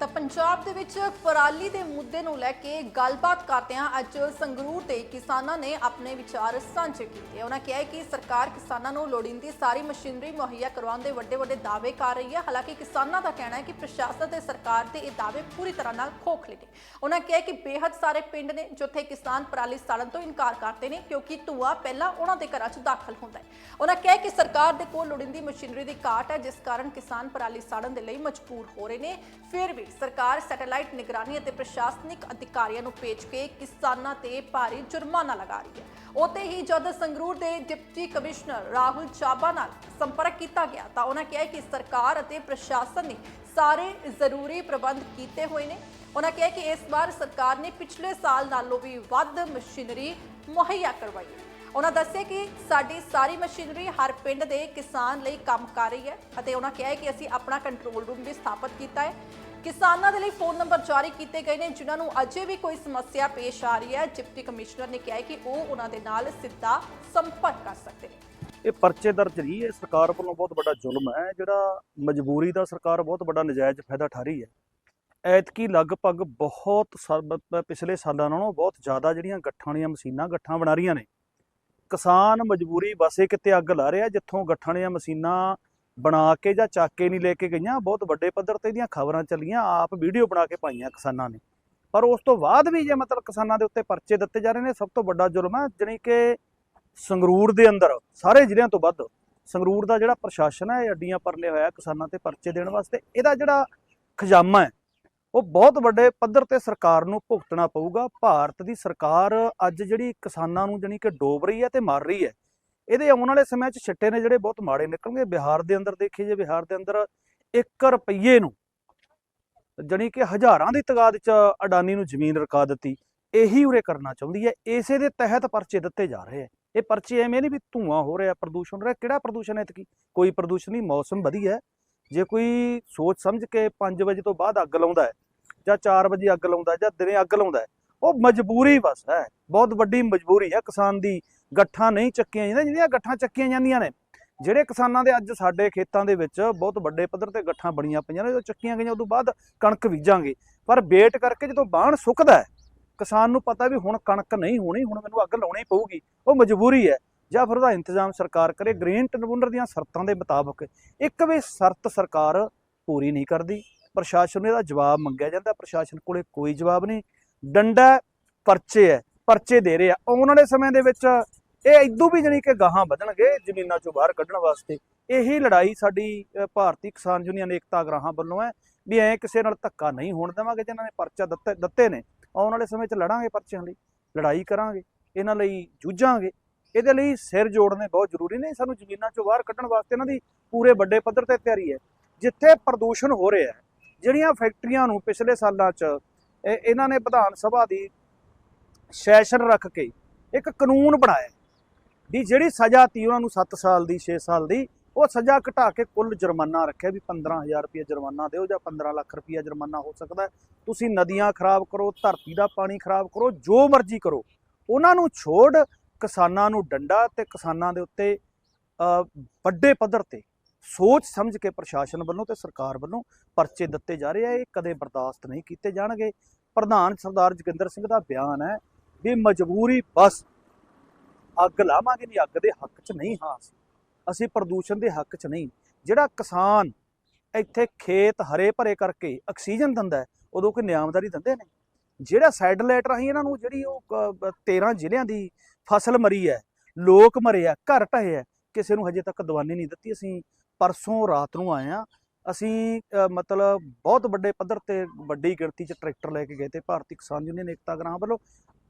ਤਾਂ ਪੰਜਾਬ ਦੇ ਵਿੱਚ ਪਰਾਲੀ ਦੇ ਮੁੱਦੇ ਨੂੰ ਲੈ ਕੇ ਗੱਲਬਾਤ ਕਰਦਿਆਂ ਅੱਜ ਸੰਗਰੂਰ ਦੇ ਕਿਸਾਨਾਂ ਨੇ ਆਪਣੇ ਵਿਚਾਰ ਸਾਂਝੇ ਕੀਤੇ। ਉਹਨਾਂ ਕਿਹਾ ਕਿ ਸਰਕਾਰ ਕਿਸਾਨਾਂ ਨੂੰ ਲੋੜੀਂਦੀ ਸਾਰੀ ਮਸ਼ੀਨਰੀ ਮੁਹੱਈਆ ਕਰਵਾਉਣ ਦੇ ਵੱਡੇ ਵੱਡੇ ਦਾਅਵੇ ਕਰ ਰਹੀ ਹੈ। ਹਾਲਾਂਕਿ ਕਿਸਾਨਾਂ ਦਾ ਕਹਿਣਾ ਹੈ ਕਿ ਪ੍ਰਸ਼ਾਸਨ ਤੇ ਸਰਕਾਰ ਦੇ ਇਹ ਦਾਅਵੇ ਪੂਰੀ ਤਰ੍ਹਾਂ ਨਾਲ ਖੋਖਲੇ ਨੇ। ਉਹਨਾਂ ਕਿਹਾ ਕਿ ਬੇਹੱਦ ਸਾਰੇ ਪਿੰਡ ਨੇ ਜਿੱਥੇ ਕਿਸਾਨ ਪਰਾਲੀ ਸਾੜਨ ਤੋਂ ਇਨਕਾਰ ਕਰਦੇ ਨੇ, ਕਿਉਂਕਿ ਧੂਆ ਪਹਿਲਾਂ ਉਹਨਾਂ ਦੇ ਘਰਾਂ 'ਚ ਦਾਖਲ ਹੁੰਦਾ ਹੈ। ਉਹਨਾਂ ਕਿਹਾ ਕਿ ਸਰਕਾਰ ਦੇ ਕੋਲ ਲੋੜੀਂਦੀ ਮਸ਼ੀਨਰੀ ਦੀ ਘਾਟ ਹੈ, ਜਿਸ ਕਾਰਨ ਕਿਸਾਨ ਪਰਾਲੀ ਸਾੜਨ ਦੇ ਲਈ ਮਜਬੂਰ ਹੋ ਰਹੇ ਨੇ। ਫਿਰ ਵੀ ਸਰਕਾਰ ਸੈਟੇਲਾਈਟ ਨਿਗਰਾਨੀ ਅਤੇ ਪ੍ਰਸ਼ਾਸਨਿਕ ਅਧਿਕਾਰੀਆਂ ਨੂੰ ਭੇਜ ਕੇ ਕਿਸਾਨਾਂ ਤੇ ਭਾਰੀ ਜੁਰਮਾਨਾ ਲਗਾ ਰਹੀ ਹੈ। ਉਤੇ ਹੀ ਜਦ ਸੰਗਰੂਰ ਦੇ ਡਿਪਟੀ ਕਮਿਸ਼ਨਰ ਰਾਹੁਲ ਚਾਬਾ ਨਾਲ ਸੰਪਰਕ ਕੀਤਾ ਗਿਆ ਤਾਂ ਉਹਨਾਂ ਕਿਹਾ ਕਿ ਸਰਕਾਰ ਅਤੇ ਪ੍ਰਸ਼ਾਸਨ ਨੇ ਸਾਰੇ ਜ਼ਰੂਰੀ ਪ੍ਰਬੰਧ ਕੀਤੇ ਹੋਏ ਨੇ। ਉਹਨਾਂ ਕਿਹਾ ਕਿ ਇਸ ਵਾਰ ਸਰਕਾਰ ਨੇ ਪਿਛਲੇ ਸਾਲ ਨਾਲੋਂ ਵੀ ਵੱਧ ਮਸ਼ੀਨਰੀ ਮੁਹੱਈਆ ਕਰਵਾਈ ਹੈ। ਉਹਨਾਂ ਦੱਸਿਆ ਕਿ ਸਾਡੀ ਸਾਰੀ ਮਸ਼ੀਨਰੀ ਹਰ ਪਿੰਡ ਦੇ ਕਿਸਾਨ ਲਈ ਕੰਮ ਕਰ ਰਹੀ ਹੈ ਅਤੇ ਉਹਨਾਂ ਕਿਹਾ ਕਿ ਅਸੀਂ ਆਪਣਾ ਕੰਟਰੋਲ ਰੂਮ ਵੀ ਸਥਾਪਿਤ ਕੀਤਾ ਹੈ। ਕਿਸਾਨਾਂ ਦੇ ਲਈ ਫੋਨ ਨੰਬਰ ਜਾਰੀ ਕੀਤੇ ਗਏ ਨੇ, ਜਿਨ੍ਹਾਂ ਨੂੰ ਅਜੇ ਵੀ ਕੋਈ ਸਮੱਸਿਆ ਪੇਸ਼ ਆ ਰਹੀ ਹੈ। ਡਿਪਟੀ ਕਮਿਸ਼ਨਰ ਨੇ ਕਿਹਾ ਹੈ ਕਿ ਉਹ ਉਹਨਾਂ ਦੇ ਨਾਲ ਸਿੱਧਾ ਸੰਪਰਕ ਕਰ ਸਕਦੇ ਨੇ। ਇਹ ਪਰਚੇ ਦਰਜ ਨਹੀਂ, ਇਹ ਸਰਕਾਰ ਵੱਲੋਂ ਬਹੁਤ ਵੱਡਾ ਜ਼ੁਲਮ ਹੈ। ਜਿਹੜਾ ਮਜਬੂਰੀ ਦਾ ਸਰਕਾਰ ਬਹੁਤ ਵੱਡਾ ਨਜਾਇਜ਼ ਫਾਇਦਾ ਠਾ ਰਹੀ ਹੈ। ਐਤਕੀ ਲਗਭਗ ਬਹੁਤ ਪਿਛਲੇ ਸਾਲਾਂ ਨਾਲੋਂ ਬਹੁਤ ਜ਼ਿਆਦਾ ਜਿਹੜੀਆਂ ਗੱਠਾਂ ਵਾਲੀਆਂ ਮਸ਼ੀਨਾਂ ਗੱਠਾਂ ਬਣਾ ਰਹੀਆਂ ਨੇ। ਕਿਸਾਨ ਮਜਬੂਰੀ ਬਸੇ ਕਿਤੇ ਅੱਗ ਲਾ ਰਿਹਾ, ਜਿੱਥੋਂ ਗੱਠਾਂ ਵਾਲੀਆਂ ਮਸ਼ੀਨਾਂ ਬਣਾ ਕੇ ਜਾਂ ਚੱਕ ਕੇ ਨਹੀਂ ਲੈ ਕੇ ਗਈਆਂ, ਬਹੁਤ ਵੱਡੇ ਪੱਧਰ ਤੇ ਇਹਦੀਆਂ ਖਬਰਾਂ ਚੱਲੀਆਂ, ਆਪ ਵੀਡੀਓ ਬਣਾ ਕੇ ਪਾਈਆਂ ਕਿਸਾਨਾਂ ਨੇ। ਪਰ ਉਸ ਤੋਂ ਬਾਅਦ ਵੀ ਜੇ ਮਤਲਬ ਕਿਸਾਨਾਂ ਦੇ ਉੱਤੇ ਪਰਚੇ ਦਿੱਤੇ ਜਾ ਰਹੇ ਨੇ, ਸਭ ਤੋਂ ਵੱਡਾ ਜ਼ੁਲਮ ਹੈ, ਜਾਣੀ ਕਿ ਸੰਗਰੂਰ ਦੇ ਅੰਦਰ, ਸਾਰੇ ਜ਼ਿਲ੍ਹਿਆਂ ਤੋਂ ਵੱਧ ਸੰਗਰੂਰ ਦਾ ਜਿਹੜਾ ਪ੍ਰਸ਼ਾਸਨ ਹੈ, ਇਹ ਅੱਡੀਆਂ ਪਰਲੇ ਹੋਇਆ ਕਿਸਾਨਾਂ ਤੇ ਪਰਚੇ ਦੇਣ ਵਾਸਤੇ। ਇਹਦਾ ਜਿਹੜਾ ਖਜਾਮਾ ਹੈ, ਉਹ ਬਹੁਤ ਵੱਡੇ ਪੱਧਰ ਤੇ ਸਰਕਾਰ ਨੂੰ ਭੁਗਤਣਾ ਪਊਗਾ। ਭਾਰਤ ਦੀ ਸਰਕਾਰ ਅੱਜ ਜਿਹੜੀ ਕਿਸਾਨਾਂ ਨੂੰ ਜਾਣੀ ਕਿ ਡੋਬ ਰਹੀ ਹੈ ਤੇ ਮਾਰ ਰਹੀ ਹੈ ਇਹਦੇ ਆਉਣ ਵਾਲੇ ਸਮੇਂ 'ਚ ਛਿੱਟੇ ਨੇ ਜਿਹੜੇ ਬਹੁਤ ਮਾੜੇ ਨਿਕਲਣਗੇ। ਬਿਹਾਰ ਦੇ ਅੰਦਰ ਦੇਖੀਏ ਜੇ ਬਿਹਾਰ ਦੇ ਅੰਦਰ 1 ਰੁਪਈਏ ਨੂੰ ਜਾਣੀ ਕਿ ਹਜ਼ਾਰਾਂ ਦੀ ਤਗਾਦ 'ਚ ਅਡਾਨੀ ਨੂੰ ਜ਼ਮੀਨ ਰਕਾ ਦਿੱਤੀ, ਇਹੀ ਉਰੇ ਕਰਨਾ ਚਾਹੁੰਦੀ ਹੈ। ਇਸੇ ਦੇ ਤਹਿਤ ਪਰਚੇ ਦਿੱਤੇ ਜਾ ਰਹੇ ਆ। ਇਹ ਪਰਚੇ ਐਵੇਂ ਨਹੀਂ ਵੀ ਧੂਆਂ ਹੋ ਰਿਹਾ, ਪ੍ਰਦੂਸ਼ਣ ਹੋ ਰਿਹਾ। ਕਿਹੜਾ ਪ੍ਰਦੂਸ਼ਣ ਹੈ ਇਤਕੀ? ਕੋਈ ਪ੍ਰਦੂਸ਼ਣ ਨਹੀਂ, ਮੌਸਮ ਵਧੀਆ ਜੇ ਕੋਈ ਸੋਚ ਸਮਝ ਕੇ 5 ਵਜੇ ਤੋਂ ਬਾਅਦ ਅੱਗ ਲਾਉਂਦਾ ਹੈ ਜਾਂ 4 ਵਜੇ ਅੱਗ ਲਾਉਂਦਾ ਜਾਂ ਦਿਨੇ ਅੱਗ ਲਾਉਂਦਾ ਹੈ, ਉਹ ਮਜਬੂਰੀ ਬਸ ਹੈ। ਬਹੁਤ ਵੱਡੀ ਮਜਬੂਰੀ ਹੈ ਕਿਸਾਨ ਦੀ। ਗੱਠਾਂ ਨਹੀਂ ਚੱਕੀਆਂ ਜਾਂਦੀਆਂ ਜਿਹੜੀਆਂ ਗੱਠਾਂ ਚੱਕੀਆਂ ਜਾਂਦੀਆਂ ਨੇ। ਜਿਹੜੇ ਕਿਸਾਨਾਂ ਦੇ ਅੱਜ ਸਾਡੇ ਖੇਤਾਂ ਦੇ ਵਿੱਚ ਬਹੁਤ ਵੱਡੇ ਪੱਧਰ ਤੇ ਗੱਠਾਂ ਬਣੀਆਂ ਪਈਆਂ ਨੇ ਜਦੋਂ ਚੱਕੀਆਂ ਗਈਆਂ, ਉਦੋਂ ਬਾਅਦ ਕਣਕ ਬੀਜਾਂਗੇ। ਪਰ ਵੇਟ ਕਰਕੇ ਜਦੋਂ ਬਾਣ ਸੁੱਕਦਾ ਕਿਸਾਨ ਨੂੰ ਪਤਾ ਵੀ ਹੁਣ ਕਣਕ ਨਹੀਂ ਹੋਣੀ, ਹੁਣ ਮੈਨੂੰ ਅੱਗ ਲਾਉਣੀ ਪਊਗੀ, ਉਹ ਮਜਬੂਰੀ ਹੈ। ਜਾਂ ਫਿਰ ਉਹਦਾ ਇੰਤਜ਼ਾਮ ਸਰਕਾਰ ਕਰੇ, ਗ੍ਰੀਨ ਟ੍ਰਿਬਿਊਨਲ ਦੀਆਂ ਸ਼ਰਤਾਂ ਦੇ ਮੁਤਾਬਕ। ਇੱਕ ਵੀ ਸ਼ਰਤ ਸਰਕਾਰ ਪੂਰੀ ਨਹੀਂ ਕਰਦੀ। ਪ੍ਰਸ਼ਾਸਨ ਨੂੰ ਇਹਦਾ ਜਵਾਬ ਮੰਗਿਆ ਜਾਂਦਾ, ਪ੍ਰਸ਼ਾਸਨ ਕੋਲੇ ਕੋਈ ਜਵਾਬ ਨਹੀਂ। ਡੰਡਾ ਪਰਚੇ ਹੈ, ਪਰਚੇ ਦੇ ਰਹੇ ਆ। ਆਉਣ ਵਾਲੇ ਸਮੇਂ ਦੇ ਵਿੱਚ ਇਹ ਇਦੋਂ ਵੀ ਜਾਣੀ ਕਿ ਗਾਹਾਂ ਵਧਣਗੇ ਜ਼ਮੀਨਾਂ ਚੋਂ ਬਾਹਰ ਕੱਢਣ ਵਾਸਤੇ। ਇਹੀ ਲੜਾਈ ਸਾਡੀ ਭਾਰਤੀ ਕਿਸਾਨ ਯੂਨੀਅਨ ਏਕਤਾ ਗ੍ਰਾਹਾਂ ਵੱਲੋਂ ਹੈ ਵੀ ਐ ਕਿਸੇ ਨਾਲ ਧੱਕਾ ਨਹੀਂ ਹੋਣ ਦੇਵਾਂਗੇ ਜਿਨ੍ਹਾਂ ਨੇ ਪਰਚਾ ਦਿੱਤੇ ਦਿੱਤੇ ਨੇ। ਆਉਣ ਵਾਲੇ ਸਮੇਂ 'ਚ ਲੜਾਂਗੇ ਪਰਚਿਆਂ ਲਈ, ਲੜਾਈ ਕਰਾਂਗੇ, ਇਹਨਾਂ ਲਈ ਜੂਝਾਂਗੇ। ਇਹਦੇ ਲਈ ਸਿਰ ਜੋੜਨੇ ਬਹੁਤ ਜ਼ਰੂਰੀ ਨੇ। ਸਾਨੂੰ ਜ਼ਮੀਨਾਂ ਚੋਂ ਬਾਹਰ ਕੱਢਣ ਵਾਸਤੇ ਇਹਨਾਂ ਦੀ ਪੂਰੇ ਵੱਡੇ ਪੱਧਰ ਤੇ ਤਿਆਰੀ ਹੈ। ਜਿੱਥੇ ਪ੍ਰਦੂਸ਼ਣ ਹੋ ਰਿਹਾ ਹੈ, ਜਿਹੜੀਆਂ ਫੈਕਟਰੀਆਂ ਨੂੰ ਪਿਛਲੇ ਸਾਲਾਂ 'ਚ ਇਹਨਾਂ ਨੇ ਵਿਧਾਨ ਸਭਾ ਦੀ ਸੈਸ਼ਨ ਰੱਖ ਕੇ ਇੱਕ ਕਾਨੂੰਨ ਬਣਾਇਆ। ਵੀ ਜਿਹੜੀ ਸਜ਼ਾ ਤੀ ਉਹਨਾਂ ਨੂੰ 7 ਸਾਲ ਦੀ 6 ਸਾਲ ਦੀ, ਉਹ ਸਜ਼ਾ ਘਟਾ ਕੇ ਕੁੱਲ ਜੁਰਮਾਨਾ ਰੱਖਿਆ ਵੀ 15000 ਰੁਪਏ ਜੁਰਮਾਨਾ ਦਿਓ ਜਾਂ 15 ਲੱਖ ਰੁਪਏ ਜੁਰਮਾਨਾ ਹੋ ਸਕਦਾ ਤੁਸੀਂ ਨਦੀਆਂ ਖਰਾਬ ਕਰੋ, ਧਰਤੀ ਦਾ ਪਾਣੀ ਖਰਾਬ ਕਰੋ, ਜੋ ਮਰਜ਼ੀ ਕਰੋ। ਉਹਨਾਂ ਨੂੰ ਛੋੜ ਕਿਸਾਨਾਂ ਨੂੰ ਡੰਡਾ ਤੇ ਕਿਸਾਨਾਂ ਦੇ ਉੱਤੇ ਵੱਡੇ ਪੱਧਰ ਤੇ ਸੋਚ ਸਮਝ ਕੇ ਪ੍ਰਸ਼ਾਸਨ ਵੱਲੋਂ ਤੇ ਸਰਕਾਰ ਵੱਲੋਂ ਪਰਚੇ ਦਿੱਤੇ ਜਾ ਰਹੇ ਆ। ਇਹ ਕਦੇ ਬਰਦਾਸ਼ਤ ਨਹੀਂ ਕੀਤੇ ਜਾਣਗੇ। ਪ੍ਰਧਾਨ ਸਰਦਾਰ ਜੋਗਿੰਦਰ ਸਿੰਘ ਦਾ ਬਿਆਨ ਹੈ ਵੀ ਮਜਬੂਰੀ ਬਸ ਅੱਗ ਲਾਵਾਂਗੇ ਨਹੀਂ ਅੱਗ ਦੇ ਹੱਕ 'ਚ ਨਹੀਂ ਹਾਂ ਅਸੀਂ। ਅਸੀਂ ਪ੍ਰਦੂਸ਼ਣ ਦੇ ਹੱਕ 'ਚ ਨਹੀਂ। ਜਿਹੜਾ ਕਿਸਾਨ ਇੱਥੇ ਖੇਤ ਹਰੇ ਭਰੇ ਕਰਕੇ ਆਕਸੀਜਨ ਦਿੰਦਾ ਉਦੋਂ ਕੋਈ ਨਿਆਮਦਾਰੀ ਦਿੰਦੇ ਨੇ। ਜਿਹੜਾ ਸੈਟਲਾਈਟ ਰਾਹੀਂ ਇਹਨਾਂ ਨੂੰ ਜਿਹੜੀ ਉਹ ਕ- 13 ਜ਼ਿਲ੍ਹਿਆਂ ਦੀ ਫਸਲ ਮਰੀ ਹੈ ਲੋਕ ਮਰੇ ਆ ਘਰ ਢਹੇ ਆ ਕਿਸੇ ਨੂੰ ਹਜੇ ਤੱਕ ਦਵਾਨੀ ਨਹੀਂ ਦਿੱਤੀ। ਅਸੀਂ ਪਰਸੋਂ ਰਾਤ ਨੂੰ ਆਏ ਆ ਅਸੀਂ ਅ, ਮਤਲਬ ਬਹੁਤ ਵੱਡੇ ਪੱਧਰ ਤੇ ਵੱਡੀ ਗਿਣਤੀ 'ਚ ਟਰੈਕਟਰ ਲੈ ਕੇ ਗਏ ਤੇ ਭਾਰਤੀ ਕਿਸਾਨ ਯੂਨੀਅਨ ਏਕਤਾ ਗ੍ਰਾਮ ਵੱਲੋਂ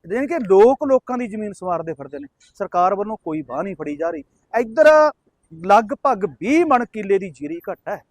ਜਾਣੀ ਕਿ ਲੋਕ ਲੋਕਾਂ ਦੀ ਜ਼ਮੀਨ ਸਵਾਰਦੇ ਫਿਰਦੇ ਨੇ। ਸਰਕਾਰ ਵੱਲੋਂ ਕੋਈ ਬਾਹ ਨਹੀਂ ਫੜੀ ਜਾ ਰਹੀ। ਇੱਧਰ ਲਗਭਗ 20 ਮਣ ਕਿੱਲੇ ਦੀ ਜੀਰੀ ਘਟ ਹੈ।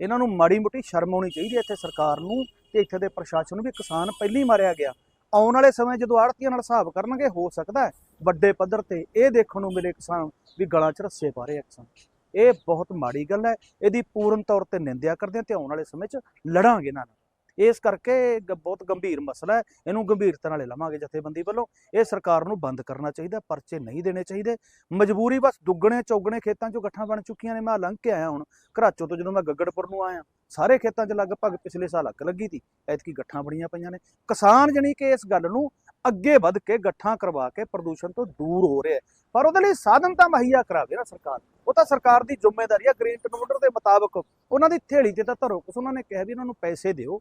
ਇਹਨਾਂ ਨੂੰ ਮਾੜੀ ਮੋਟੀ ਸ਼ਰਮ ਆਉਣੀ ਚਾਹੀਦੀ ਹੈ ਇੱਥੇ ਸਰਕਾਰ ਨੂੰ ਤੇ ਇੱਥੇ ਦੇ ਪ੍ਰਸ਼ਾਸਨ ਨੂੰ ਵੀ। ਕਿਸਾਨ ਪਹਿਲੀ ਮਾਰਿਆ ਗਿਆ। ਆਉਣ ਵਾਲੇ ਸਮੇਂ ਜਦੋਂ ਆੜਤੀਆਂ ਨਾਲ ਹਿਸਾਬ ਕਰਨਗੇ, ਹੋ ਸਕਦਾ ਹੈ ਵੱਡੇ ਪੱਧਰ ਤੇ ਇਹ ਦੇਖਣ ਨੂੰ ਮਿਲੇ ਕਿਸਾਨ ਵੀ ਗਲਾਂ 'ਚ ਰੱਸੇ ਪਾ ਰਹੇ ਆ ਕਿਸਾਨ। ਇਹ ਬਹੁਤ ਮਾੜੀ ਗੱਲ ਹੈ। ਇਹਦੀ ਪੂਰਨ ਤੌਰ ਤੇ ਨਿੰਦਿਆ ਕਰਦੇ ਹਾਂ ਤੇ ਆਉਣ ਵਾਲੇ ਸਮੇਂ 'ਚ ਲੜਾਂਗੇ ਇਹਨਾਂ ਨਾਲ ਇਸ ਕਰਕੇ ਇਹ ਗ- ਬਹੁਤ ਗੰਭੀਰ ਮਸਲਾ ਹੈ। ਇਹਨੂੰ ਗੰਭੀਰਤਾ ਨਾਲ ਲਵਾਂਗੇ ਜਥੇਬੰਦੀ ਵੱਲੋਂ। ਇਹ ਸਰਕਾਰ ਨੂੰ ਬੰਦ ਕਰਨਾ ਚਾਹੀਦਾ, ਪਰਚੇ ਨਹੀਂ ਦੇਣੇ ਚਾਹੀਦੇ। ਮਜਬੂਰੀ ਬਸ ਦੁੱਗਣੇ ਚੌਗਣੇ ਖੇਤਾਂ 'ਚੋਂ ਗੱਠਾਂ ਬਣ ਚੁੱਕੀਆਂ ਨੇ, ਮੈਂ ਲੰਘ ਕੇ ਆਇਆ ਹੁਣ। ਘਰਾਚੋ ਤੋਂ ਜਦੋਂ ਮੈਂ ਗੱਗੜਪੁਰ ਨੂੰ ਆਇਆ, ਸਾਰੇ ਖੇਤਾਂ 'ਚ ਲਗਭਗ ਪਿਛਲੇ ਸਾਲ ਅੱਗ ਲੱਗੀ ਸੀ ਐਤਕੀ ਗੱਠਾਂ ਬਣੀਆਂ ਪਈਆਂ ਨੇ। ਕਿਸਾਨ ਜਣੀ ਕਿ ਇਸ ਗੱਲ ਨੂੰ ਅੱਗੇ ਵੱਧ ਕੇ ਗੱਠਾਂ ਕਰਵਾ ਕੇ ਪ੍ਰਦੂਸ਼ਣ ਤੋਂ ਦੂਰ ਹੋ ਰਿਹਾ ਪਰ ਉਹਦੇ ਲਈ ਸਾਧਨ ਤਾਂ ਮੁਹੱਈਆ ਕਰਾਵੇ ਨਾ ਸਰਕਾਰ। ਉਹ ਤਾਂ ਸਰਕਾਰ ਦੀ ਜ਼ਿੰਮੇਵਾਰੀ ਹੈ ਗ੍ਰੀਨ ਟ੍ਰਿਬਿਊਨਲ ਦੇ ਮੁਤਾਬਕ ਉਹਨਾਂ ਦੀ ਥੇਲੀ ਤੇ ਤਾਂ ਧਰੋ। ਕੁਛ ਉਹਨਾਂ ਨੇ ਕਿਹਾ ਵੀ ਉਹਨਾਂ ਨੂੰ ਪੈਸੇ ਦਿਓ।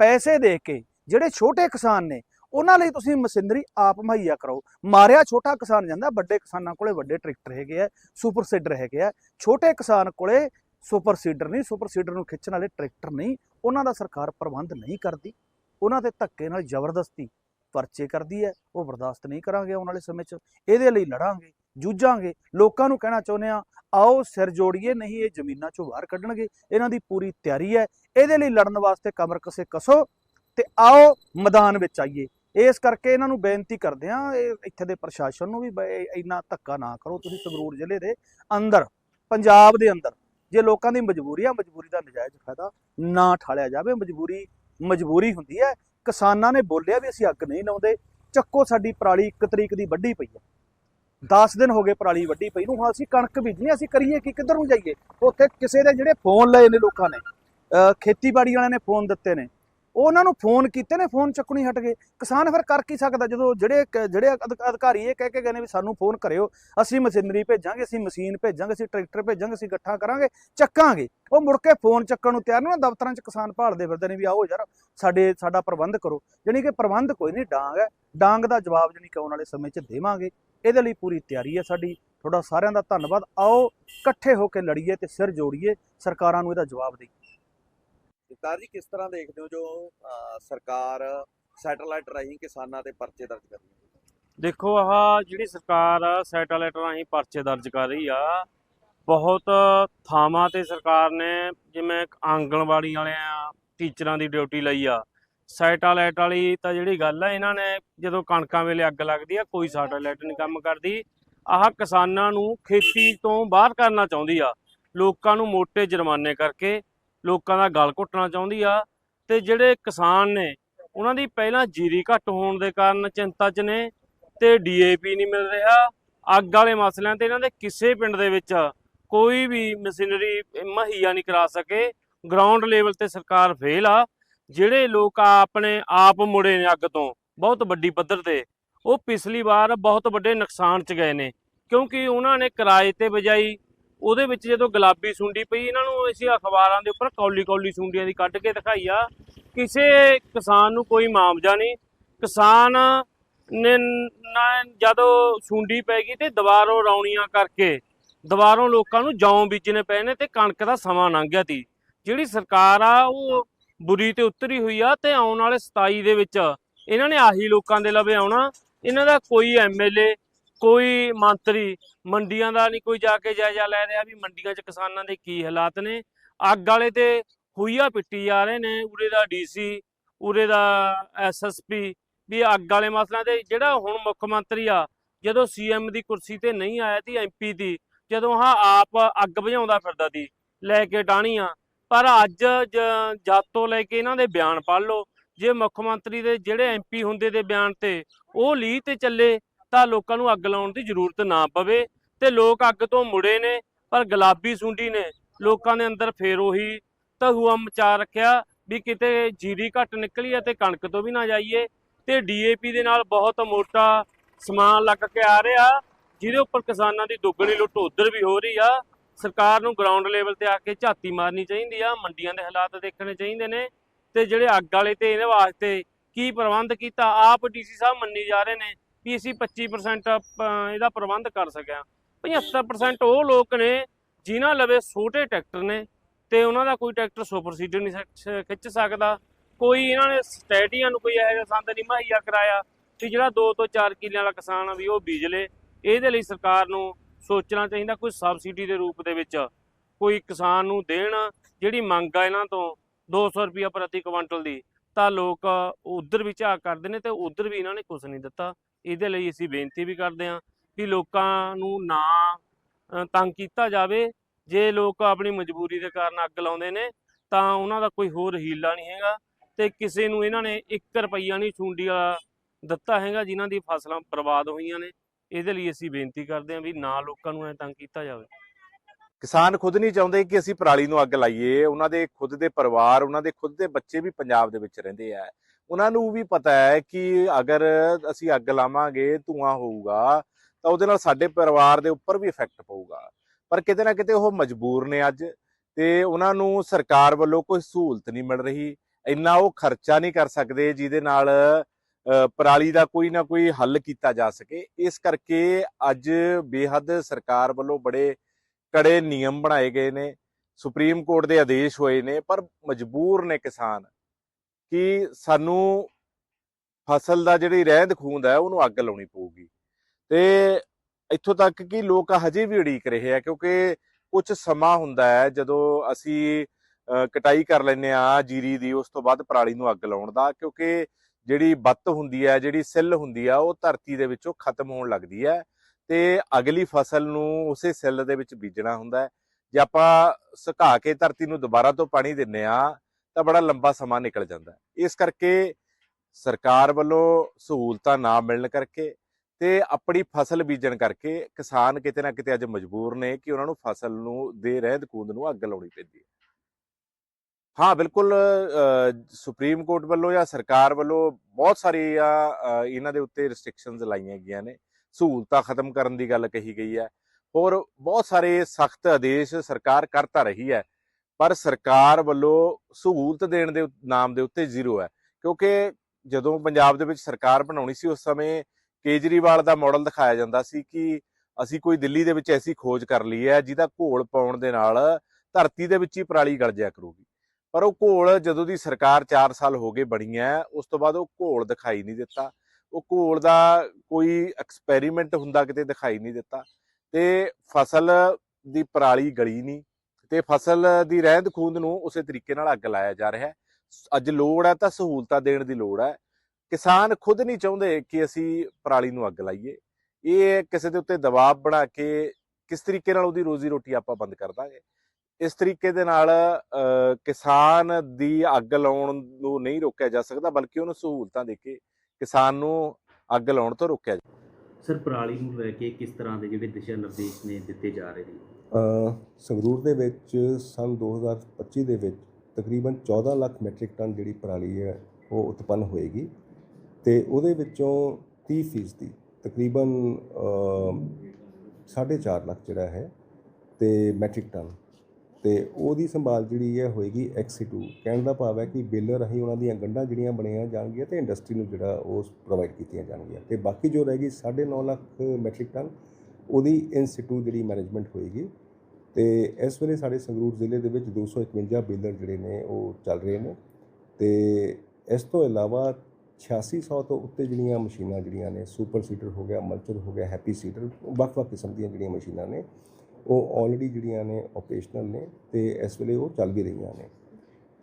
ਪੈਸੇ ਦੇ ਕੇ ਜਿਹੜੇ ਛੋਟੇ ਕਿਸਾਨ ਨੇ, ਉਹਨਾਂ ਲਈ ਤੁਸੀਂ ਮਸ਼ੀਨਰੀ ਆਪ ਮੁਹੱਈਆ ਕਰਾਓ। ਮਾਰਿਆ ਛੋਟਾ ਕਿਸਾਨ ਜਾਂਦਾ, ਵੱਡੇ ਕਿਸਾਨਾਂ ਕੋਲੇ ਵੱਡੇ ਟਰੈਕਟਰ ਹੈਗੇ ਆ, ਸੁਪਰ ਸੀਡਰ ਹੈਗੇ ਆ। ਛੋਟੇ ਕਿਸਾਨ ਕੋਲੇ ਸੁਪਰ ਸੀਡਰ ਨਹੀਂ, ਸੁਪਰ ਸੀਡਰ ਨੂੰ ਖਿੱਚਣ ਵਾਲੇ ਟਰੈਕਟਰ ਨਹੀਂ, ਉਹਨਾਂ ਦਾ ਸਰਕਾਰ ਪ੍ਰਬੰਧ ਨਹੀਂ ਕਰਦੀ। ਉਹਨਾਂ ਦੇ ਧੱਕੇ ਨਾਲ ਜ਼ਬਰਦਸਤੀ ਪਰਚੇ ਕਰਦੀ ਹੈ, ਉਹ ਬਰਦਾਸ਼ਤ ਨਹੀਂ ਕਰਾਂਗੇ ਆਉਣ ਵਾਲੇ ਸਮੇਂ 'ਚ। ਇਹਦੇ ਲਈ ਲੜਾਂਗੇ, ਜੂਝਾਂਗੇ, ਲੋਕਾਂ ਨੂੰ ਕਹਿਣਾ ਚਾਹੁੰਦੇ ਆ ਆਓ ਸਿਰ ਜੋੜੀਏ, ਨਹੀਂ ਇਹ ਜ਼ਮੀਨਾਂ 'ਚੋਂ ਬਾਹਰ ਕੱਢਣਗੇ, ਇਹਨਾਂ ਦੀ ਪੂਰੀ ਤਿਆਰੀ ਹੈ। ਇਹਦੇ ਲਈ ਲੜਨ ਵਾਸਤੇ ਕਮਰ ਕਸੇ ਕਸੋ ਤੇ ਆਓ ਮੈਦਾਨ ਵਿੱਚ ਆਈਏ। ਇਸ ਕਰਕੇ ਇਹਨਾਂ ਨੂੰ ਬੇਨਤੀ ਕਰਦੇ ਆ ਇਹ ਇੱਥੇ ਦੇ ਪ੍ਰਸ਼ਾਸਨ ਨੂੰ ਵੀ ਇੰਨਾ ਧੱਕਾ ਨਾ ਕਰੋ, ਤੁਸੀਂ ਸੰਗਰੂਰ ਜ਼ਿਲ੍ਹੇ ਦੇ ਅੰਦਰ, ਪੰਜਾਬ ਦੇ ਅੰਦਰ। ਜੇ ਲੋਕਾਂ ਦੀ ਮਜਬੂਰੀ ਆ, ਮਜਬੂਰੀ ਦਾ ਨਜਾਇਜ਼ ਫਾਇਦਾ ਨਾ ਠਾਲਿਆ ਜਾਵੇ, ਮਜਬੂਰੀ ਮਜਬੂਰੀ ਹੁੰਦੀ ਹੈ। ਕਿਸਾਨਾਂ ਨੇ ਬੋਲਿਆ ਵੀ ਅਸੀਂ ਅੱਗ ਨਹੀਂ ਲਾਉਂਦੇ, ਚੱਕੋ ਸਾਡੀ ਪਰਾਲੀ 1 ਤਰੀਕ ਦੀ ਵੱਢੀ ਪਈ ਹੈ। 10 ਦਿਨ ਹੋ ਗਏ ਪਰਾਲੀ ਵੱਢੀ ਪਈ ਨੂੰ ਹੁਣ ਅਸੀਂ ਕਣਕ ਬੀਜਣੀ ਅਸੀਂ ਕਰੀਏ ਕਿ, ਕਿੱਧਰ ਨੂੰ ਜਾਈਏ? ਉੱਥੇ ਕਿਸੇ ਦੇ ਜਿਹੜੇ ਫੋਨ ਲਏ ਨੇ ਲੋਕਾਂ ਨੇ ਖੇਤੀਬਾੜੀ ਵਾਲਿਆਂ ਨੇ ਫੋਨ ਦਿੱਤੇ ਨੇ। ਉਹਨਾਂ ਨੂੰ ਫੋਨ ਕੀਤੇ ਨੇ, ਫੋਨ ਚੱਕਣੀ ਹਟ ਗਏ। ਕਿਸਾਨ ਫਿਰ ਕਰ ਕੀ ਸਕਦਾ? ਜਦੋਂ ਜਿਹੜੇ ਕ- ਜਿਹੜੇ ਅਧ- ਅਧਿਕਾਰੀ ਇਹ ਕਹਿ ਕੇ ਗਏ ਨੇ ਵੀ ਸਾਨੂੰ ਫੋਨ ਕਰਿਓ, ਅਸੀਂ ਮਸ਼ੀਨਰੀ ਭੇਜਾਂਗੇ, ਅਸੀਂ ਮਸ਼ੀਨ ਭੇਜਾਂਗੇ, ਅਸੀਂ ਟਰੈਕਟਰ ਭੇਜਾਂਗੇ, ਅਸੀਂ ਇਕੱਠਾ ਕਰਾਂਗੇ, ਚੱਕਾਂਗੇ। ਉਹ ਮੁੜ ਕੇ ਫੋਨ ਚੱਕਣ ਨੂੰ ਤਿਆਰ ਨੇ ਨਾ ਦਫ਼ਤਰਾਂ 'ਚ ਕਿਸਾਨ ਭਾਲਦੇ ਫਿਰਦੇ ਨੇ ਵੀ ਆਓ ਯਾਰ, ਸਾਡੇ, ਸਾਡਾ ਪ੍ਰਬੰਧ ਕਰੋ। ਜਾਣੀ ਕਿ ਪ੍ਰਬੰਧ ਕੋਈ ਨਹੀਂ ਡਾਂਗ ਹੈ। ਡਾਂਗ ਦਾ ਜਵਾਬ ਜਾਣੀ ਕਿ ਆਉਣ ਵਾਲੇ ਸਮੇਂ 'ਚ ਦੇਵਾਂਗੇ। ਇਹਦੇ ਲਈ ਪੂਰੀ ਤਿਆਰੀ ਹੈ ਸਾਡੀ। ਤੁਹਾਡਾ ਸਾਰਿਆਂ ਦਾ ਧੰਨਵਾਦ। ਆਓ, ਇਕੱਠੇ ਹੋ ਕੇ ਲੜੀਏ ਤੇ ਸਿਰ ਜੋੜੀਏ, ਸਰਕਾਰਾਂ ਨੂੰ ਇਹਦਾ ਜਵਾਬ ਦੇਈਏ। ਜਗਤਾਰ ਜੀ, ਕਿਸ ਤਰ੍ਹਾਂ ਦੇਖਦੇ ਹੋ ਜੋ ਸਰਕਾਰ ਸੈਟੇਲਾਈਟ ਰਾਹੀਂ ਕਿਸਾਨਾਂ ਦੇ ਪਰਚੇ ਦਰਜ ਕਰ ਹੈ? ਦੇਖੋ, ਆਹ ਜਿਹੜੀ ਸਰਕਾਰ ਆ ਰਾਹੀਂ ਪਰਚੇ ਦਰਜ ਕਰ ਰਹੀ ਆ, ਬਹੁਤ ਥਾਵਾਂ ਤੇ ਸਰਕਾਰ ਨੇ, ਜਿਵੇਂ ਆਂਗਣਵਾੜੀ ਵਾਲਿਆਂ ਟੀਚਰਾਂ ਦੀ ਡਿਊਟੀ ਲਈ ਆ, ਸੈਟੇਲਾਈਟ ਵਾਲੀ ਤਾਂ ਜਿਹੜੀ ਗੱਲ ਆ, ਇਹਨਾਂ ਨੇ ਜਦੋਂ ਕਣਕਾਂ ਵੇਲੇ ਅੱਗ ਲੱਗਦੀ ਆ, ਕੋਈ ਸੈਟੇਲਾਈਟ ਨਹੀਂ ਕੰਮ ਕਰਦੀ। ਆਹ ਕਿਸਾਨਾਂ ਨੂੰ ਖੇਤੀ ਤੋਂ ਬਾਹਰ ਕਰਨਾ ਚਾਹੁੰਦੀ ਆ, ਲੋਕਾਂ ਨੂੰ ਮੋٹے ਜੁਰਮਾਨੇ ਕਰਕੇ ਲੋਕਾਂ ਦਾ ਗਲ ਘੁੱਟਣਾ ਚਾਹੁੰਦੀ ਆ ਤੇ ਜਿਹੜੇ ਕਿਸਾਨ ਨੇ, ਉਹਨਾਂ ਦੀ ਪਹਿਲਾਂ ਜੀਰੀ ਘੱਟ ਹੋਣ ਦੇ ਕਾਰਨ ਚਿੰਤਾ 'ਚ ਨੇ ਤੇ ਡੀਏਪੀ ਨਹੀਂ ਮਿਲ ਰਿਹਾ। ਅੱਗ ਵਾਲੇ ਮਸਲਿਆਂ ਤੇ ਇਹਨਾਂ ਦੇ ਕਿਸੇ ਪਿੰਡ ਦੇ ਵਿੱਚ ਕੋਈ ਵੀ ਮਸ਼ੀਨਰੀ ਮੁਹੱਈਆ ਨਹੀਂ ਕਰਾ ਸਕੇ। ਗਰਾਊਂਡ ਲੈਵਲ ਤੇ ਸਰਕਾਰ ਫੇਲ ਆ। ਜਿਹੜੇ ਲੋਕ ਆਪਣੇ ਆਪ ਮੁੜੇ ਨੇ ਅੱਗ ਤੋਂ, ਬਹੁਤ ਵੱਡੀ ਪੱਧਰ ਤੇ, ਉਹ ਪਿਛਲੀ ਵਾਰ ਬਹੁਤ ਵੱਡੇ ਨੁਕਸਾਨ 'ਚ ਗਏ ਨੇ। ਕਿਉਂਕਿ ਉਹਨਾਂ ਨੇ ਕਿਰਾਏ ਤੇ ਬਜਾਈ ਉਹਦੇ ਵਿੱਚ ਜਦੋਂ ਗੁਲਾਬੀ ਸੁੰਡੀ ਪਈ, ਇਹਨਾਂ ਨੂੰ ਅਸੀਂ ਅਖਬਾਰਾਂ ਦੇ ਉੱਪਰ ਕੌਲੀ ਕੌਲੀ ਸੁੰਡੀਆਂ ਦੀ ਕੱਢ ਕੇ ਦਿਖਾਈ ਆ। ਕਿਸੇ ਕਿਸਾਨ ਨੂੰ ਕੋਈ ਮੁਆਵਜ਼ਾ ਨਹੀਂ। ਕਿਸਾਨ ਨੇ ਜਦੋਂ ਸੁੰਡੀ ਪੈ ਗਈ ਤੇ ਦੁਬਾਰੋਂ ਰੌਣੀਆਂ ਕਰਕੇ ਦੁਬਾਰੋਂ ਲੋਕਾਂ ਨੂੰ ਜੌਂ ਬੀਜਣੇ ਪਏ ਨੇ ਤੇ ਕਣਕ ਦਾ ਸਮਾਂ ਲੰਘ ਗਿਆ ਸੀ। ਜਿਹੜੀ ਸਰਕਾਰ ਆ, ਉਹ ਬੁਰੀ ਤੇ ਉਤਰੀ ਹੋਈ ਆ ਤੇ ਆਉਣ ਵਾਲੇ 27 ਦੇ ਵਿੱਚ ਇਹਨਾਂ ਨੇ ਆਹੀ ਲੋਕਾਂ ਦੇ ਲਵੇ ਆਉਣਾ। ਇਹਨਾਂ ਦਾ ਕੋਈ ਐਮਐਲਏ ਕੋਈ ਮੰਤਰੀ ਮੰਡੀਆਂ ਦਾ ਨਹੀਂ ਕੋਈ ਜਾ ਕੇ ਜਾਇਜ਼ਾ ਲੈ ਰਿਹਾ ਵੀ ਮੰਡੀਆਂ 'ਚ ਕਿਸਾਨਾਂ ਦੇ ਕੀ ਹਾਲਾਤ ਨੇ। ਅੱਗ ਵਾਲੇ ਤੇ ਹੁਈਆ ਪਿੱਟੀ ਜਾ ਰਹੇ ਨੇ। ਉਰੇ ਦਾ ਡੀਸੀ, ਉਰੇ ਦਾ ਐਸਐਸਪੀ ਵੀ ਅੱਗ ਵਾਲੇ ਮਸਲਾ ਤੇ ਜਿਹੜਾ ਹੁਣ ਮੁੱਖ ਮੰਤਰੀ ਆ, ਜਦੋਂ ਸੀਐਮ ਦੀ ਕੁਰਸੀ ਤੇ ਨਹੀਂ ਆਇਆ ਤੀ ਐਮਪੀ ਦੀ, ਜਦੋਂ ਹਾਂ ਆਪ ਅੱਗ ਬੁਝਾਉਂਦਾ ਫਿਰਦਾ ਸੀ, ਲੈ ਕੇ ਟਾਹਣੀਆਂ। ਪਰ ਅੱਜ ਜ- ਜਦ ਤੋਂ ਲੈ ਕੇ ਇਹਨਾਂ ਦੇ ਬਿਆਨ ਪੜ੍ਹ ਲਓ, ਜੇ ਮੁੱਖ ਮੰਤਰੀ ਦੇ ਜਿਹੜੇ ਐਮਪੀ ਹੁੰਦੇ ਦੇ ਬਿਆਨ ਤੇ ਉਹ ਲੀਹ ਤੇ ਚੱਲੇ ਤਾਂ ਲੋਕਾਂ ਨੂੰ ਅੱਗ ਲਾਉਣ ਦੀ ਜ਼ਰੂਰਤ ਨਾ ਪਵੇ ਤੇ ਲੋਕ ਅੱਗ ਤੋਂ ਮੁੜੇ ਨੇ, ਪਰ ਗੁਲਾਬੀ ਸੁੰਡੀ ਨੇ। ਲੋਕਾਂ ਦੇ ਅੰਦਰ ਫੇਰ ਉਹੀ ਤਹੂਆ ਮਚਾ ਰੱਖਿਆ ਵੀ ਕਿਤੇ ਜੀਰੀ ਘੱਟ ਨਿਕਲੀ ਹੈ ਤੇ ਕਣਕ ਤੋਂ ਵੀ ਨਾ ਜਾਈਏ। ਤੇ ਡੀਏਪੀ ਦੇ ਨਾਲ ਬਹੁਤ ਮੋਟਾ ਸਮਾਨ ਲੱਗ ਕੇ ਆ ਰਿਹਾ, ਜਿਹਦੇ ਉੱਪਰ ਕਿਸਾਨਾਂ ਦੀ ਦੁੱਗਣੀ ਲੁੱਟ ਉਧਰ ਵੀ ਹੋ ਰਹੀ ਆ। ਸਰਕਾਰ ਨੂੰ ਗਰਾਊਂਡ ਲੈਵਲ ਤੇ ਆ ਕੇ ਝਾਤੀ ਮਾਰਨੀ ਚਾਹੀਦੀ ਆ, ਮੰਡੀਆਂ ਦੇ ਹਾਲਾਤ ਦੇਖਣੇ ਚਾਹੀਦੇ ਨੇ। ਤੇ ਜਿਹੜੇ ਅੱਗ ਵਾਲੇ ਤੇ ਇਹਦੇ ਵਾਸਤੇ ਕੀ ਪ੍ਰਬੰਧ ਕੀਤਾ, ਆਪ ਡੀਸੀ ਸਾਹਿਬ ਮੰਨੀ ਜਾ ਰਹੇ ਨੇ। ਵੀ ਅਸੀਂ 25% ਇਹਦਾ ਪ੍ਰਬੰਧ ਕਰ ਸਕਿਆ। 75% ਉਹ ਲੋਕ ਨੇ ਜਿਨ੍ਹਾਂ ਲਵੇ ਛੋਟੇ ਟਰੈਕਟਰ ਨੇ ਤੇ ਉਹਨਾਂ ਦਾ ਕੋਈ ਟਰੈਕਟਰ ਸੁਪਰ ਸੀਡਰ ਨਹੀਂ ਖਿੱਚ ਸਕਦਾ। ਕੋਈ ਇਹਨਾਂ ਨੇ ਸਟੈਟੀਆਂ ਨੂੰ ਕੋਈ ਇਹੋ ਜਿਹਾ ਸੰਦ ਨਹੀਂ ਮੁਹੱਈਆ ਕਰਾਇਆ ਕਿ ਜਿਹੜਾ 2 ਤੋਂ 4 ਕਿੱਲਿਆਂ ਵਾਲਾ ਕਿਸਾਨ ਆ ਵੀ ਉਹ ਬੀਜ ਲੇ। ਇਹਦੇ ਲਈ ਸਰਕਾਰ ਨੂੰ ਸੋਚਣਾ ਚਾਹੀਦਾ ਕੋਈ ਸਬਸਿਡੀ ਦੇ ਰੂਪ ਦੇ ਵਿੱਚ ਕੋਈ ਕਿਸਾਨ ਨੂੰ ਦੇਣ। ਜਿਹੜੀ ਮੰਗ ਆ ਇਹਨਾਂ ਤੋਂ 200 ਰੁਪਿਆ ਪ੍ਰਤੀ ਕੁਇੰਟਲ ਦੀ, ਤਾਂ ਲੋਕ ਉਧਰ ਵੀ ਝਾਕ ਕਰਦੇ ਨੇ ਤੇ ਉਧਰ ਵੀ ਇਹਨਾਂ ਨੇ ਕੁਝ ਨਹੀਂ ਦਿੱਤਾ। ਇਹਦੇ ਲਈ ਅਸੀਂ ਬੇਨਤੀ ਵੀ ਕਰਦੇ ਹਾਂ ਕਿ ਲੋਕਾਂ ਨੂੰ ਨਾ ਤੰਗ ਕੀਤਾ ਜਾਵੇ। ਜੇ ਲੋਕ ਆਪਣੀ ਮਜਬੂਰੀ ਦੇ ਕਾਰਨ ਅੱਗ ਲਾਉਂਦੇ ਨੇ, ਤਾਂ ਉਹਨਾਂ ਦਾ ਕੋਈ ਹੋਰ ਹੀਲਾ ਨਹੀਂ ਹੈਗਾ ਤੇ ਕਿਸੇ ਨੂੰ ਇਹਨਾਂ ਨੇ 1 ਰੁਪਈਆ ਨਹੀਂ ਛੁੰਡੀ ਵਾਲਾ ਦਿੱਤਾ ਹੈਗਾ ਜਿਨ੍ਹਾਂ ਦੀ ਫਸਲਾਂ ਬਰਬਾਦ ਹੋਈਆਂ ਨੇ। ਇਹਦੇ ਲਈ ਅਸੀਂ ਬੇਨਤੀ ਕਰਦੇ ਹਾਂ ਵੀ ਨਾ ਲੋਕਾਂ ਨੂੰ ਐ ਤੰਗ ਕੀਤਾ ਜਾਵੇ। ਕਿਸਾਨ ਖੁਦ ਨਹੀਂ ਚਾਹੁੰਦੇ ਕਿ ਅਸੀਂ ਪਰਾਲੀ ਨੂੰ ਅੱਗ ਲਾਈਏ। ਉਹਨਾਂ ਦੇ ਖੁਦ ਦੇ ਪਰਿਵਾਰ, ਉਹਨਾਂ ਦੇ ਖੁਦ ਦੇ ਬੱਚੇ ਵੀ ਪੰਜਾਬ ਦੇ ਵਿੱਚ ਰਹਿੰਦੇ ਆ। ਉਹਨਾਂ ਨੂੰ ਵੀ ਪਤਾ ਹੈ ਕਿ ਅਗਰ ਅਸੀਂ ਅੱਗ ਲਾਵਾਂਗੇ, ਧੂਆਂ ਹੋਊਗਾ, ਤਾਂ ਉਹਦੇ ਨਾਲ ਸਾਡੇ ਪਰਿਵਾਰ ਦੇ ਉੱਪਰ ਵੀ ਇਫੈਕਟ ਪਊਗਾ। ਪਰ ਕਿਤੇ ਨਾ ਕਿਤੇ ਉਹ ਮਜਬੂਰ ਨੇ ਅੱਜ ਤੇ ਉਹਨਾਂ ਨੂੰ ਸਰਕਾਰ ਵੱਲੋਂ ਕੋਈ ਸਹੂਲਤ ਨਹੀਂ ਮਿਲ ਰਹੀ। ਇੰਨਾ ਉਹ ਖਰਚਾ ਨਹੀਂ ਕਰ ਸਕਦੇ ਜਿਹਦੇ ਨਾਲ ਪਰਾਲੀ ਦਾ ਕੋਈ ਨਾ ਕੋਈ ਹੱਲ ਕੀਤਾ ਜਾ ਸਕੇ। ਇਸ ਕਰਕੇ ਅੱਜ ਬੇਹੱਦ ਸਰਕਾਰ ਵੱਲੋਂ ਬੜੇ ਕੜੇ ਨਿਯਮ ਬਣਾਏ ਗਏ ਨੇ। ਸੁਪਰੀਮ ਕੋਰਟ ਦੇ ਆਦੇਸ਼ ਹੋਏ ਨੇ, ਪਰ ਮਜਬੂਰ ਨੇ ਕਿਸਾਨ। ਕਿ ਸਾਨੂੰ ਫਸਲ ਦਾ ਜਿਹੜੀ ਰਹਿੰਦ ਖੂੰਦ ਹੈ, ਉਹਨੂੰ ਅੱਗ ਲਾਉਣੀ ਪਊਗੀ। ਤੇ ਇੱਥੋਂ ਤੱਕ ਕਿ ਲੋਕ ਹਜੇ ਵੀ ਉਡੀਕ ਰਹੇ ਆ, ਕਿਉਂਕਿ ਕੁਝ ਸਮਾਂ ਹੁੰਦਾ ਹੈ, ਜਦੋਂ ਅਸੀਂ ਕਟਾਈ ਕਰ ਲੈਂਦੇ ਆ ਜੀਰੀ ਦੀ, ਉਸ ਤੋਂ ਬਾਅਦ ਪਰਾਲੀ ਨੂੰ ਅੱਗ ਲਾਉਣ ਦਾ, ਕਿਉਂਕਿ ਜਿਹੜੀ ਬੱਤ ਹੁੰਦੀ ਹੈ, ਜਿਹੜੀ ਸਿੱਲ ਹੁੰਦੀ ਆ, ਉਹ ਧਰਤੀ ਦੇ ਵਿੱਚੋਂ ਖਤਮ ਹੋਣ ਲੱਗਦੀ ਹੈ ਤੇ ਅਗਲੀ ਫਸਲ ਨੂੰ ਉਸੇ ਸਿੱਲ ਦੇ ਵਿੱਚ ਬੀਜਣਾ ਹੁੰਦਾ ਹੈ। ਜੇ ਆਪਾਂ ਸੁਕਾ ਕੇ ਧਰਤੀ ਨੂੰ ਦੁਬਾਰਾ ਤੋਂ ਪਾਣੀ ਦਿੰਨੇ ਆ ਤਾਂ ਬੜਾ ਲੰਬਾ ਸਮਾਂ ਨਿਕਲ ਜਾਂਦਾ ਇਸ ਕਰਕੇ ਸਰਕਾਰ ਵੱਲੋਂ ਸਹੂਲਤਾਂ ਨਾ ਮਿਲਣ ਕਰਕੇ ਤੇ ਆਪਣੀ ਫਸਲ ਬੀਜਣ ਕਰਕੇ ਕਿਸਾਨ ਕਿਤੇ ਨਾ ਕਿਤੇ ਅੱਜ ਮਜਬੂਰ ਨੇ ਕਿ ਉਹਨਾਂ ਨੂੰ ਫਸਲ ਨੂੰ ਦੇ ਰਹਿੰਦ ਖੂੰਦ ਨੂੰ ਅੱਗ ਲਾਉਣੀ ਪੈਂਦੀ ਹੈ। ਹਾਂ ਬਿਲਕੁਲ ਅ, ਸੁਪਰੀਮ ਕੋਰਟ ਵੱਲੋਂ ਜਾਂ ਸਰਕਾਰ ਵੱਲੋਂ ਬਹੁਤ ਸਾਰੀਆਂ ਇਹਨਾਂ ਦੇ ਉੱਤੇ ਰਿਸਟ੍ਰਿਕਸ਼ਨਸ ਲਾਈਆਂ ਗਈਆਂ ਨੇ। ਸਹੂਲਤਾਂ ਖਤਮ ਕਰਨ ਦੀ ਗੱਲ ਕਹੀ ਗਈ ਹੈ। ਹੋਰ ਬਹੁਤ ਸਾਰੇ ਸਖਤ ਆਦੇਸ਼ ਸਰਕਾਰ ਕਰਤਾ ਰਹੀ ਹੈ। ਪਰ ਸਰਕਾਰ ਵੱਲੋਂ ਸਹੂਲਤ ਦੇਣ ਦੇ ਨਾਮ ਦੇ ਉੱਤੇ ਜ਼ੀਰੋ ਹੈ। ਕਿਉਂਕਿ ਜਦੋਂ ਪੰਜਾਬ ਦੇ ਵਿੱਚ ਸਰਕਾਰ ਬਣਾਉਣੀ ਸੀ, ਉਸ ਸਮੇਂ ਕੇਜਰੀਵਾਲ ਦਾ ਮਾਡਲ ਦਿਖਾਇਆ ਜਾਂਦਾ ਸੀ ਕਿ ਅਸੀਂ ਕੋਈ ਦਿੱਲੀ ਦੇ ਵਿੱਚ ਐਸੀ ਖੋਜ ਕਰ ਲਈ ਹੈ ਜਿਹਦਾ ਘੋਲ ਪਾਉਣ ਦੇ ਨਾਲ ਧਰਤੀ ਦੇ ਵਿੱਚ ਹੀ ਪਰਾਲੀ ਗਲ ਜਾਇਆ ਕਰੂਗੀ। ਪਰ ਉਹ ਘੋਲ ਜਦੋਂ ਦੀ ਸਰਕਾਰ 4 ਸਾਲ ਹੋ ਗਏ ਬਣੀ ਹੈ, ਉਸ ਤੋਂ ਬਾਅਦ ਉਹ ਘੋਲ ਦਿਖਾਈ ਨਹੀਂ ਦਿੱਤਾ। ਉਹ ਘੋਲ ਦਾ ਕੋਈ ਐਕਸਪੈਰੀਮੈਂਟ ਹੁੰਦਾ ਕਿਤੇ ਦਿਖਾਈ ਨਹੀਂ ਦਿੱਤਾ ਤੇ ਫਸਲ ਦੀ ਪਰਾਲੀ ਗਲੀ ਨਹੀਂ। ਤੇ ਫਸਲ ਦੀ ਰਹਿੰਦ ਖੂੰਦ ਨੂੰ ਉਸੇ ਤਰੀਕੇ ਨਾਲ ਅੱਗ ਲਾਇਆ ਜਾ ਰਿਹਾ ਹੈ। ਅੱਜ ਲੋੜ ਹੈ ਤਾਂ ਸਹੂਲਤਾਂ ਦੇਣ ਦੀ ਲੋੜ ਹੈ। ਕਿਸਾਨ ਖੁਦ ਨਹੀਂ ਚਾਹੁੰਦੇ ਕਿ ਅਸੀਂ ਪਰਾਲੀ ਨੂੰ ਅੱਗ ਲਾਈਏ। ਇਹ ਕਿਸੇ ਦੇ ਉੱਤੇ ਦਬਾਅ ਬਣਾ ਕੇ ਕਿਸ ਤਰੀਕੇ ਨਾਲ ਉਹਦੀ ਰੋਜ਼ੀ ਰੋਟੀ ਆਪਾਂ ਬੰਦ ਕਰ ਦਾਂਗੇ? ਇਸ ਤਰੀਕੇ ਦੇ ਨਾਲ ਅਹ, ਕਿਸਾਨ ਦੀ ਅੱਗ ਲਾਉਣ ਨੂੰ ਨਹੀਂ ਰੋਕਿਆ ਜਾ ਸਕਦਾ ਬਲਕਿ ਉਹਨੂੰ ਸਹੂਲਤਾਂ ਦੇ ਕੇ ਕਿਸਾਨ ਨੂੰ ਅੱਗ ਲਾਉਣ ਤੋਂ ਰੋਕਿਆ ਜਾ ਸਰ ਪਰਾਲੀ ਨੂੰ ਲੈ ਕੇ ਕਿਸ ਤਰ੍ਹਾਂ ਦੇ ਜਿਹੜੇ ਦਿਸ਼ਾ ਨਿਰਦੇਸ਼ ਨੇ ਦਿੱਤੇ ਜਾ ਰਹੇ ਨੇ? ਸੰਗਰੂਰ ਦੇ ਵਿੱਚ ਸੰਨ 2025 ਦੇ ਵਿੱਚ ਤਕਰੀਬਨ 14 ਲੱਖ ਮੈਟ੍ਰਿਕ ਟਨ ਜਿਹੜੀ ਪਰਾਲੀ ਹੈ, ਉਹ ਉਤਪੰਨ ਹੋਏਗੀ ਤੇ ਉਹਦੇ ਵਿੱਚੋਂ 30 ਫੀਸਦੀ, ਤਕਰੀਬਨ 4.5 ਲੱਖ ਜਿਹੜਾ ਹੈ ਤੇ ਮੈਟ੍ਰਿਕ ਟਨ। ਤੇ ਉਹਦੀ ਸੰਭਾਲ ਜਿਹੜੀ ਹੈ, ਹੋਏਗੀ ਐਕਸੀ2 ਕਹਿਣ ਦਾ ਭਾਵ ਹੈ ਕਿ ਬੇਲਰ ਰਾਹੀਂ ਉਹਨਾਂ ਦੀਆਂ ਗੰਢਾਂ ਜਿਹੜੀਆਂ ਬਣੀਆਂ ਜਾਣਗੀਆਂ ਤੇ ਇੰਡਸਟਰੀ ਨੂੰ ਜਿਹੜਾ ਉਹ ਪ੍ਰੋਵਾਈਡ ਕੀਤੀਆਂ ਜਾਣਗੀਆਂ। ਤੇ ਬਾਕੀ ਜੋ ਰਹਿ ਗਈ 9.5 ਲੱਖ ਮੈਟ੍ਰਿਕ ਟਨ ਉਹਦੀ ਇੰਸਟੀਟਿਊਟ ਜਿਹੜੀ ਮੈਨੇਜਮੈਂਟ ਹੋਏਗੀ ਤੇ ਇਸ ਵੇਲੇ ਸਾਡੇ ਸੰਗਰੂਰ ਜ਼ਿਲ੍ਹੇ ਦੇ ਵਿੱਚ 251 ਬੇਲਰ ਜਿਹੜੇ ਨੇ ਉਹ ਚੱਲ ਰਹੇ ਨੇ ਤੇ ਇਸ ਤੋਂ ਇਲਾਵਾ 8600 ਤੋਂ ਉੱਤੇ ਜਿਹੜੀਆਂ ਮਸ਼ੀਨਾਂ ਜਿਹੜੀਆਂ ਨੇ ਸੁਪਰ ਸੀਟਰ ਹੋ ਗਿਆ ਮਲਚਰ ਹੋ ਗਿਆ ਹੈਪੀ ਸੀਟਰ ਵੱਖ-ਵੱਖ ਕਿਸਮ ਦੀਆਂ ਜਿਹੜੀਆਂ ਮਸ਼ੀਨਾਂ ਨੇ, ਉਹ ਆਲਰੇਡੀ ਜਿਹੜੀਆਂ ਨੇ ਆਪਰੇਸ਼ਨਲ ਨੇ ਤੇ ਇਸ ਵੇਲੇ ਉਹ ਚੱਲ ਵੀ ਰਹੀਆਂ ਨੇ।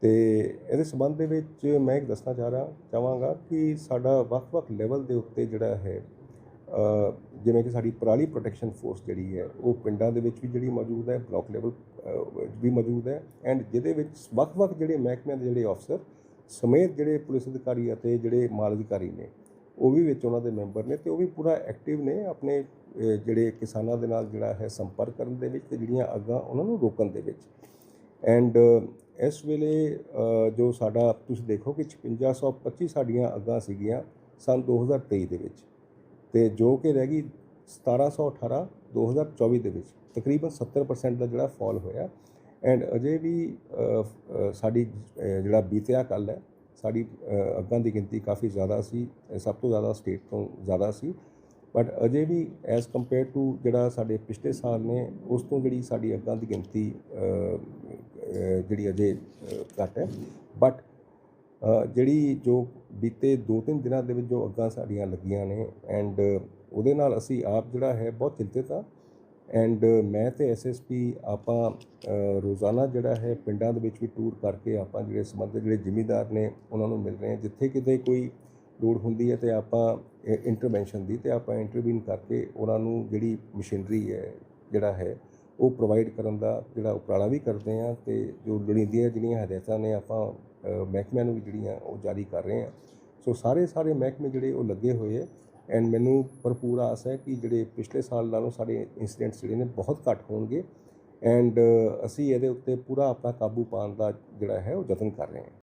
ਤੇ ਇਹਦੇ ਸੰਬੰਧ ਦੇ ਵਿੱਚ ਮੈਂ ਇੱਕ ਦੱਸਣਾ ਚਾਹ ਰਿਹਾ, ਚਾਹਾਂਗਾ ਕਿ ਸਾਡਾ ਵੱਖ-ਵੱਖ ਲੈਵਲ ਦੇ ਉੱਤੇ ਜਿਹੜਾ ਹੈ ਜਿਵੇਂ ਕਿ ਸਾਡੀ ਪਰਾਲੀ ਪ੍ਰੋਟੈਕਸ਼ਨ ਫੋਰਸ ਜਿਹੜੀ ਹੈ, ਉਹ ਪਿੰਡਾਂ ਦੇ ਵਿੱਚ ਵੀ ਜਿਹੜੀ ਮੌਜੂਦ ਹੈ, ਬਲਾਕ ਲੈਵਲ ਵੀ ਮੌਜੂਦ ਹੈ ਐਂਡ ਜਿਹਦੇ ਵਿੱਚ ਵੱਖ-ਵੱਖ ਜਿਹੜੇ ਮਹਿਕਮਿਆਂ ਦੇ ਜਿਹੜੇ ਅਫਸਰ ਸਮੇਤ ਜਿਹੜੇ ਪੁਲਿਸ ਅਧਿਕਾਰੀ ਅਤੇ ਜਿਹੜੇ ਮਾਲ ਅਧਿਕਾਰੀ ਨੇ, ਉਹ ਵੀ ਵਿੱਚ ਉਹਨਾਂ ਦੇ ਮੈਂਬਰ ਨੇ ਤੇ ਉਹ ਵੀ ਪੂਰਾ ਐਕਟਿਵ ਨੇ ਆਪਣੇ ਜਿਹੜੇ ਕਿਸਾਨਾਂ ਦੇ ਨਾਲ ਜਿਹੜਾ ਹੈ ਸੰਪਰਕ ਕਰਨ ਦੇ ਵਿੱਚ ਤੇ ਜਿਹੜੀਆਂ ਅੱਗਾਂ ਉਹਨਾਂ ਨੂੰ ਰੋਕਣ ਦੇ ਵਿੱਚ ਐਂਡ ਇਸ ਵੇਲੇ ਜੋ ਸਾਡਾ ਤੁਸੀਂ ਦੇਖੋ ਕਿ 5625 ਸਾਡੀਆਂ ਅੱਗਾਂ ਸੀਗੀਆਂ ਸਨ 2023 ਦੇ ਵਿੱਚ। ਤੇ ਜੋ ਕਿ ਰਹਿ ਗਈ 1718 2024 ਦੇ ਵਿੱਚ। ਤਕਰੀਬਨ 70% ਦਾ ਜਿਹੜਾ ਫਾਲ ਹੋਇਆ। ਐਂਡ ਅਜੇ ਵੀ ਸਾਡੀ ਜਿਹੜਾ ਬੀਤਿਆ ਕੱਲ ਹੈ, ਸਾਡੀ ਅੱਗਾਂ ਦੀ ਗਿਣਤੀ ਕਾਫੀ ਜ਼ਿਆਦਾ ਸੀ ਸਭ ਤੋਂ ਜ਼ਿਆਦਾ ਸਟੇਟ ਤੋਂ ਜ਼ਿਆਦਾ ਸੀ। ਬਟ ਅਜੇ ਵੀ ਐਜ਼ ਕੰਪੇਅਰ ਟੂ ਜਿਹੜਾ ਸਾਡੇ ਪਿਛਲੇ ਸਾਲ ਨੇ, ਉਸ ਤੋਂ ਜਿਹੜੀ ਸਾਡੀ ਅੱਗਾਂ ਦੀ ਗਿਣਤੀ ਜਿਹੜੀ ਅਜੇ ਘੱਟ ਹੈ। ਬਟ ਜਿਹੜੀ ਜੋ ਬੀਤੇ 2-3 ਦਿਨਾਂ ਦੇ ਵਿੱਚ ਜੋ ਅੱਗਾਂ ਸਾਡੀਆਂ ਲੱਗੀਆਂ ਨੇ ਐਂਡ ਉਹਦੇ ਨਾਲ ਅਸੀਂ ਆਪ ਜਿਹੜਾ ਹੈ ਬਹੁਤ ਚਿੰਤਿਤ ਆ ਐਂਡ ਮੈਂ ਤੇ ਐਸਐਸਪੀ ਆਪਾਂ ਰੋਜ਼ਾਨਾ ਜਿਹੜਾ ਹੈ ਪਿੰਡਾਂ ਦੇ ਵਿੱਚ ਵੀ ਟੂਰ ਕਰਕੇ ਆਪਾਂ ਜਿਹੜੇ ਸੰਬੰਧਿਤ ਜਿਹੜੇ ਜ਼ਿਮੀਦਾਰ ਨੇ ਉਹਨਾਂ ਨੂੰ ਮਿਲ ਰਹੇ ਹਾਂ, ਜਿੱਥੇ ਕਿਤੇ ਕੋਈ ਲੋੜ ਹੁੰਦੀ ਹੈ ਤੇ ਆਪਾਂ ਇੰਟਰਵੈਂਸ਼ਨ ਦੀ ਤੇ ਆਪਾਂ ਇੰਟਰਵੀਨ ਕਰਕੇ ਉਹਨਾਂ ਨੂੰ ਜਿਹੜੀ ਮਸ਼ੀਨਰੀ ਹੈ ਜਿਹੜਾ ਹੈ ਉਹ ਪ੍ਰੋਵਾਈਡ ਕਰਨ ਦਾ ਜਿਹੜਾ ਉਪਰਾਲਾ ਵੀ ਕਰਦੇ ਆ ਤੇ ਜੋ ਲੋੜੀਂਦੀਆਂ ਜਿਹੜੀਆਂ ਹਦਾਇਤਾਂ ਨੇ ਆਪਾਂ ਮਹਿਕਮਿਆਂ ਨੂੰ ਵੀ ਜਿਹੜੀਆਂ ਉਹ ਜਾਰੀ ਕਰ ਰਹੇ ਆ ਸੋ ਸਾਰੇ ਸਾਰੇ ਮਹਿਕਮੇ ਜਿਹੜੇ ਉਹ ਲੱਗੇ ਹੋਏ ਹੈ ਐਂਡ ਮੈਨੂੰ ਭਰਪੂਰ ਆਸ ਹੈ ਕਿ ਜਿਹੜੇ ਪਿਛਲੇ ਸਾਲ ਨਾਲੋਂ ਸਾਡੇ ਇਨਸੀਡੈਂਟਸ ਜਿਹੜੇ ਨੇ ਬਹੁਤ ਘੱਟ ਹੋਣਗੇ ਐਂਡ ਅਸੀਂ ਇਹਦੇ ਉੱਤੇ ਪੂਰਾ ਆਪਣਾ ਕਾਬੂ ਪਾਉਣ ਦਾ ਜਿਹੜਾ ਹੈ ਉਹ ਯਤਨ ਕਰ ਰਹੇ ਹਾਂ।